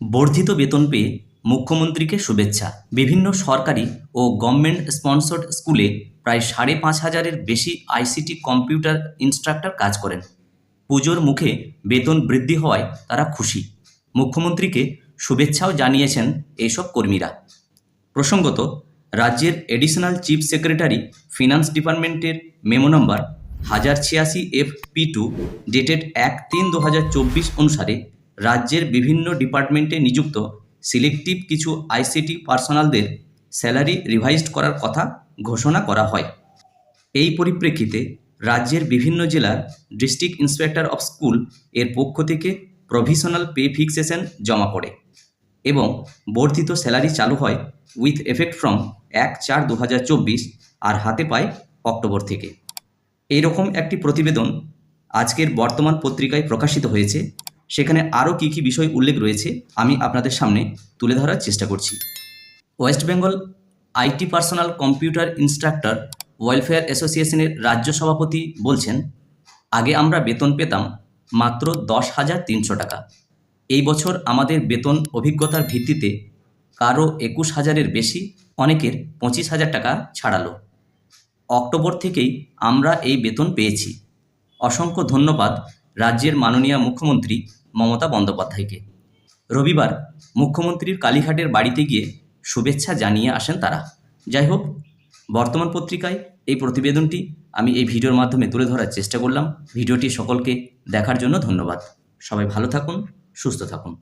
বর্ধিত বেতন পেয়ে মুখ্যমন্ত্রীকে শুভেচ্ছা। বিভিন্ন সরকারি ও গভর্নমেন্ট স্পন্সর্ড স্কুলে প্রায় সাড়ে পাঁচ হাজারের বেশি আইসিটি কম্পিউটার ইনস্ট্রাক্টর কাজ করেন। পুজোর মুখে বেতন বৃদ্ধি হওয়ায় তারা খুশি। মুখ্যমন্ত্রীকে শুভেচ্ছাও জানিয়েছেন এইসব কর্মীরা। প্রসঙ্গত, রাজ্যের এডিশনাল চিফ সেক্রেটারি ফিনান্স ডিপার্টমেন্টের মেমো নম্বর হাজার ছিয়াশি এফ পি টু ডেটেড এক তিন দু অনুসারে রাজ্যের বিভিন্ন ডিপার্টমেন্টে নিযুক্ত সিলেক্টিভ কিছু আইসিটি পার্সোনালদের স্যালারি রিভাইজড করার কথা ঘোষণা করা হয়। এই পরিপ্রেক্ষিতে রাজ্যের বিভিন্ন জেলার ডিস্ট্রিক্ট ইন্সপেক্টর অফ স্কুলের পক্ষ থেকে প্রভিশনাল পে ফিক্সেশন জমা পড়ে এবং বর্ধিত স্যালারি চালু হয় উইথ এফেক্ট ফ্রম এক চার দু আর হাতে পায় অক্টোবর থেকে। এইরকম একটি প্রতিবেদন আজকের বর্তমান পত্রিকায় প্রকাশিত হয়েছে। সেখানে আরও কী কী বিষয় উল্লেখ রয়েছে, আমি আপনাদের সামনে তুলে ধরার চেষ্টা করছি। West Bengal IT personal computer instructor welfare অ্যাসোসিয়েশনের রাজ্য সভাপতি বলছেন, আগে আমরা বেতন পেতাম মাত্র দশ হাজার তিনশো টাকা। এই বছর আমাদের বেতন অভিজ্ঞতার ভিত্তিতে কারও একুশ হাজারের বেশি, অনেকের পঁচিশ হাজার টাকা ছাড়ালো। অক্টোবর থেকেই আমরা এই বেতন পেয়েছি। অসংখ্য ধন্যবাদ রাজ্যের মাননীয় মুখ্যমন্ত্রী মমতা বন্দ্যোপাধ্যায়কে। রবিবার মুখ্যমন্ত্রীর কালীঘাটের বাড়িতে গিয়ে শুভেচ্ছা জানিয়ে আসেন তারা। যাই হোক, বর্তমান পত্রিকায় এই প্রতিবেদনটি আমি এই ভিডিওর মাধ্যমে তুলে ধরার চেষ্টা করলাম। ভিডিওটি সকলকে দেখার জন্য ধন্যবাদ। সবাই ভালো থাকুন, সুস্থ থাকুন।